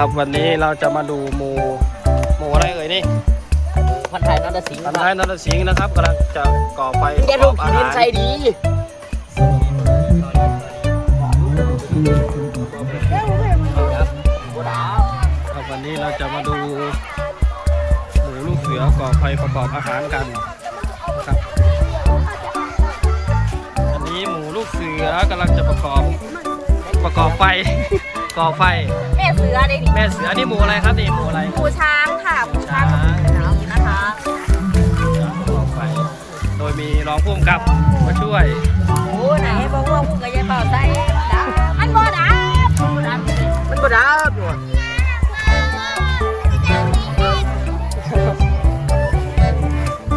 ครับ วันนี้เราจะมาดูหมูหมูอะไรเอ่ยนี่พันไทยนันทสิงห์พันท้ายนรสิงห์นะครับกำลังจะก่อไฟเดี๋ยวปลูระกกอบอาดิหานรใส่ดีครับวันนี้เราจะมาดูหมูลูกเสือก่อไฟประกอบอาหารกันนะครับอันนี้หมูลูกเสือกำลังจะประกอบประกอบไฟ ก่อไฟ แม่เสือเด็กแม่เสือนี่หมูอะไรครับนี่หมูอะไรหมูช้างค่ะหมูช้างกับหมูขาวนะคะ ก่อไฟ โดยมีรองผู้กำกับมาช่วยโอ้ไหนบอกว่าพูดกับยายเป่าใส่ดามันบ่ดาบ่ดามันบ่ดับ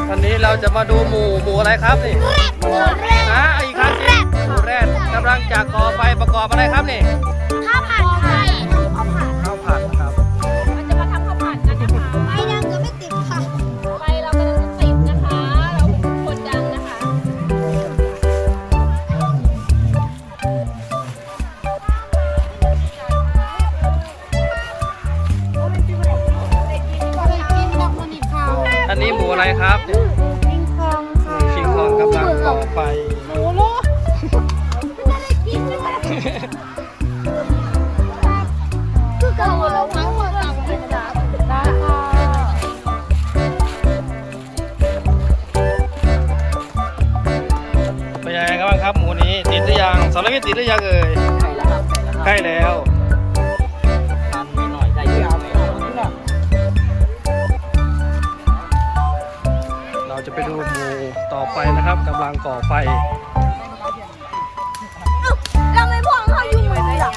วันนี้เราจะมาดูหมูหมูอะไรครับนี่นะอีกครั้งสิหมูแรดกำลังจะก่อไฟประกอบอะไรครับนี่ ย์ติดหรือยังเอ่ยใช่แล้วครับใกล้แล้วทานนิดหน่อยได้เยอะไหมเราจะไปดูหมูต่อไปนะครับกำลังก่อไฟเราไม่พ่วงเขาอยู่เหมือนกัน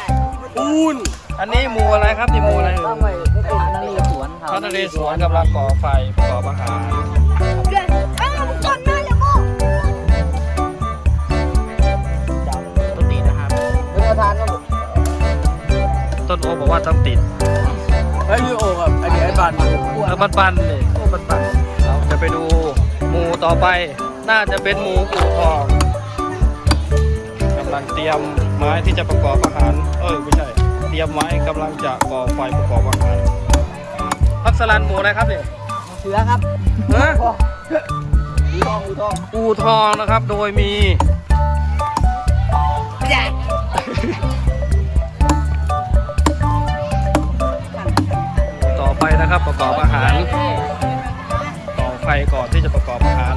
อูนอันนี้หมูอะไรครับนี่หมูอะไรเอ่ยทานนเรศวรคพรัระบนเรศวรกำลังก่อไฟประกอบอาหาร ต้นโอบอกว่าต้องติดไอ้ยูโอครับไอ้ไอ้บันแล้วปันปันๆนี่โอ้ปันปันๆเราจะไปดูหมูต่อไป น่าจะเป็นหมูอู่ทองกำลังเตรียมไม้ที่จะประกอบอาหาร เออไม่ใช่ เตรียมไม้กำลังจะก่อไฟประกอบอาหารพักสลันหมูอะไรครับเนี่ยเสือครับฮะอูทองอูทองอู่ทองนะครับ โดยมีต่อไปนะครับ ประกอบอาหาร ต่อไฟก่อนที่จะประกอบอาหาร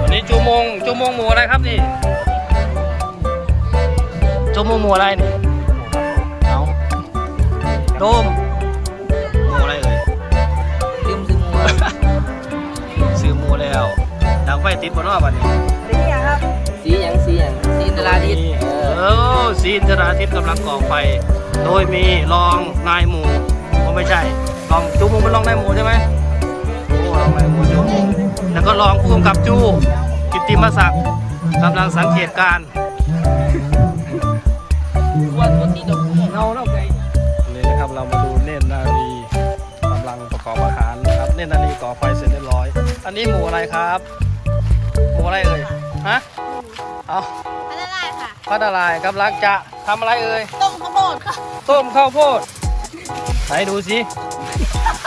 วันนี้จูมงจูมงหมูอะไรครับนี่จูมงหมูอะไรนี่เอาโดมหมูอะไรเอ่ยลืมซึมมัวซื้อหมูแล้วดังไฟติดบนว่าบัดนี้สีหยังสีหยังสีนราดิษเออซีนธราทิตกำลังก่อไฟ โดยมีรองนายหมูโอ้ ไม่ใช่รองจูมงเป็นรองนายหมูใช่ไหมโอ้รองนายหมูจูมงแล้วก็รองผู้กำกับจูกิตติมศักดิ์กำลังสังเกตการณ์วันวันนี้ดอกเงาแล้วไงนี่นะครับเรามาดูเนตรนารีกำลังประกอบอาหารนะครับเนตรนารีก่อไฟเสร็จเรียบร้อย อันนี้หมูอะไรครับหมูอะไรเอ่ยฮะเอาพันละลายค่ะพระนารายณ์กำลังจะทำอะไรเอ่ยต้มข้าวโพดค่ะต้มข้าวโพด ไหนดูสิ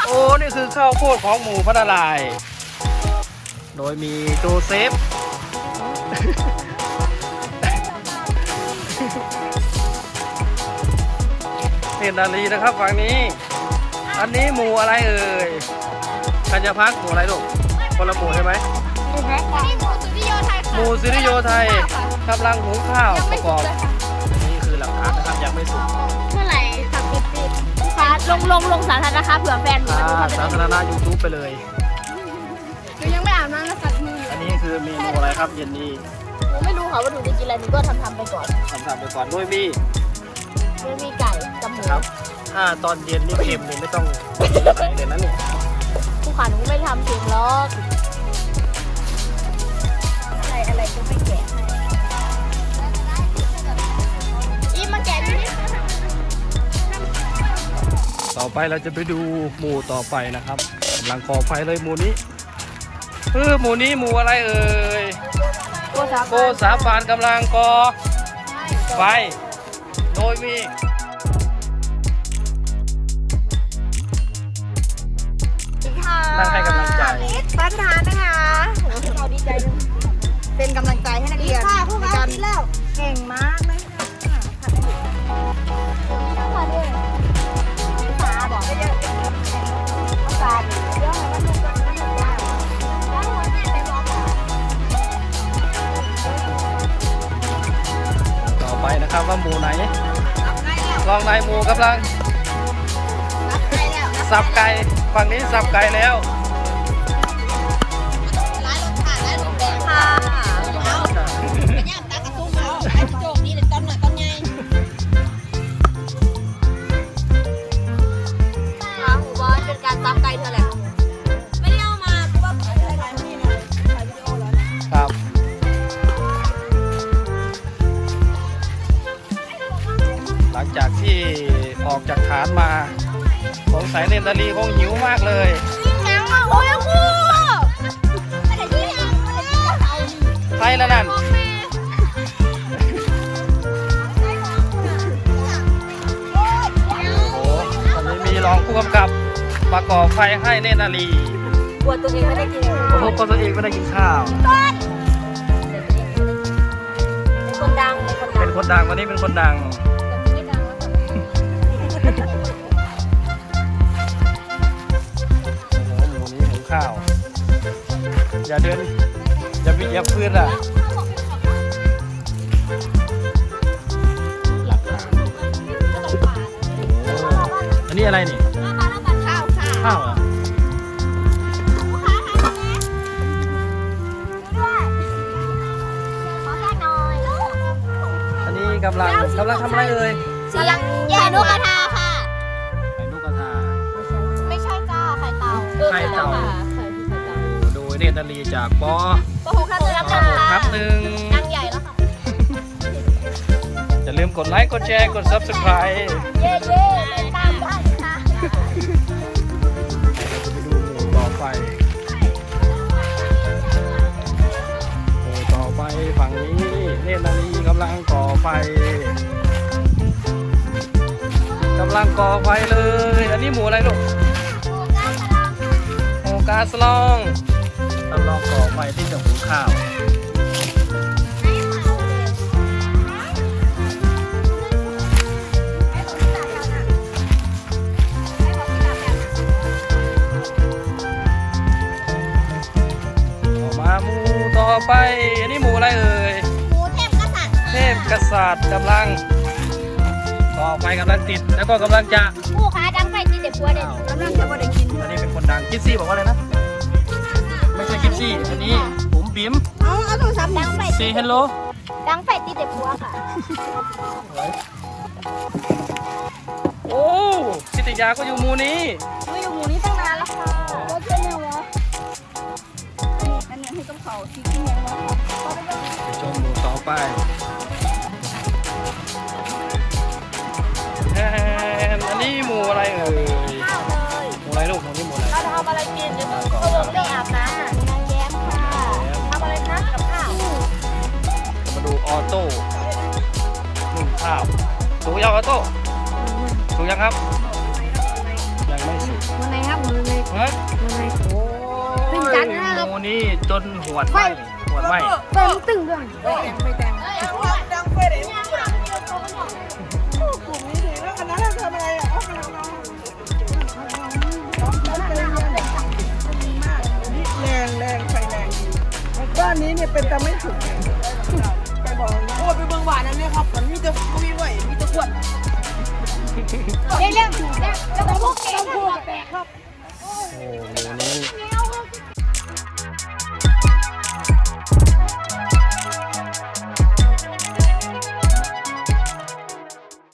โอ้ นี่คือข้าวโพดของหมูพระนารายณ์โดยมีโจเซฟ เห็นนาลีนะครับฝั่งนี้ อันนี้หมูอะไรเอ่ยกัญญาพักหมูอะไรลูกคนละหมูใช่ไหมหมูแพ็คค่ะนี่หมูสุริโยไทยหค่ะมูซิริโยไทยกำลังหุงข้าวยังปไม่ระกสุอกบเลยค่ะอันนี้คือหลักฐานนะครับยังไม่สุก ลงลงลงสาธารณะนะคะเผื่อแฟนหนูอ่ามาดูสาธารณะยูทูบไปเลย หนูยังไม่อาบน้ำแล้วสักมืออันนี้คือเมนูอะไรครับเย็นนี้หนูไม่รู้ค่ะว่าหนูจะกินอะไรหนูก็ทำทำไปก่อนทำทำไปก่อนโดยมีไม่มีไก่กับหมูครับ ถ้าตอนเย็นนี่เค็มนี่ไม่ต้องใส่เลยนะเนี่ยผู้ขาหนูไม่ทำถึงหรอกอะไรอะไรก็ไม่แกะอี ไปเราจะไปดูหมู่ต่อไปนะครับกำลังก่อไฟเลยหมูนี้เออหมูนี้หมูอะไรเอ่ยโกสาโกสาปานกำลังก่อไฟโดยมีนั่งให้กำลังใจปัญหานะคะเราดีใจด้วยเป็นกำลังใจให้นักเรียนค่กเราแล้วเก่งมาก นายหมูกำลังรับไงแล้วสับไก่ฝั่งนี้สับไก่แล้ว จากที่ออกจากฐานมาสงสัยเนนตาลีคงหิวมากเลยยังมาโอ้ยกูไม่ได้ยินยังไม่ได้ยินเอาดิใครละนั่นโอ้โหวันนี้มีรองผู้กำกับประกอบไฟให้เนนนาลีกลัวตัวเองไม่ได้กินโอ้โหก็ตัวเองไม่ได้กินข้าวเป็นคนดังเป็นคนดัง เป็นคนดังวันนี้เป็นคนดัง ย่าไปเหยียบพื้นอะ หลักฐานโอ้อันนี้อะไรนี่ข้าวค่ะข้าวเหรอลูกค้าทานไหมด้วยขอแค่หน่อยอันนี้กำลังกำลังทำอะไรเอ่ยกำลังแย่นกกระทาค่ะ ไข่นกกระทาไม่ใช่จ้าไข่เต่าไข่เต่าไข่ที่ไข่เต่าโดยเนตรนาลีจากปอโกหกค่ะจะรับปค่ะหก ครับหนึ่งดังใหญ่แล้วค่ะ อย่าลืมกดไลค์กดแชร์กด subscribe เย่เย่เป็นตามบ้านค่ะจะไปดูหมูต่อไปหมูต่อไปฝั่งนี้เนตรนาลีกำลังก่อไฟกำลังก่อไฟเลย อันนี้หมูอะไรลูกหมูกาสลองกำลังก่อไฟที่จะหุงข้าว ต่อไฟกำลังติดแล้วก็กำลังจะผู้ค้าดังไฟที่เด็กพัวเด็กกำลังจะมาได้กินอันนี้เป็นคนดังคิดซี่บอกว่าอะไรนะ ไม่ใช่คิดซี่อันนี้ปุ๋มปิ๋มเอาเอาโทรศัพท์ดังไฟซีเฮลโลดังไฟที่เด็กพัวค่ะ โอ้พิติยาก็อยู่หมูนี้มาอยู่หมู่นี้ตั้งนานแล้วค่ะรถเช่นเนี่ยวะอันนี้ให้ต้องเขาที่ที่เนี่ยวะไปชมหมูต่อไป นอันนี้หมูอะไรเอ่ยข้าวเลยหมูอะไรลูกหมูนี้หมูอะไรเราจะทำอะไรกินเดี๋ยวมึงก็ลงไปอาบน้ำนางแย้มค่ะทำอะไรนะกับข้าวมาดูออโต้นึ่งข้าวถูกยังออโต้ถูกยังครับ ยังไม่สุกวันไหนครับวันไหนฮะวันไหนโอ้เป็นยจันทร์นะครับหมูนี่จนหวดไหมหวดไหมไฟมันตึงด้วยไฟแดงไฟแดง บ้า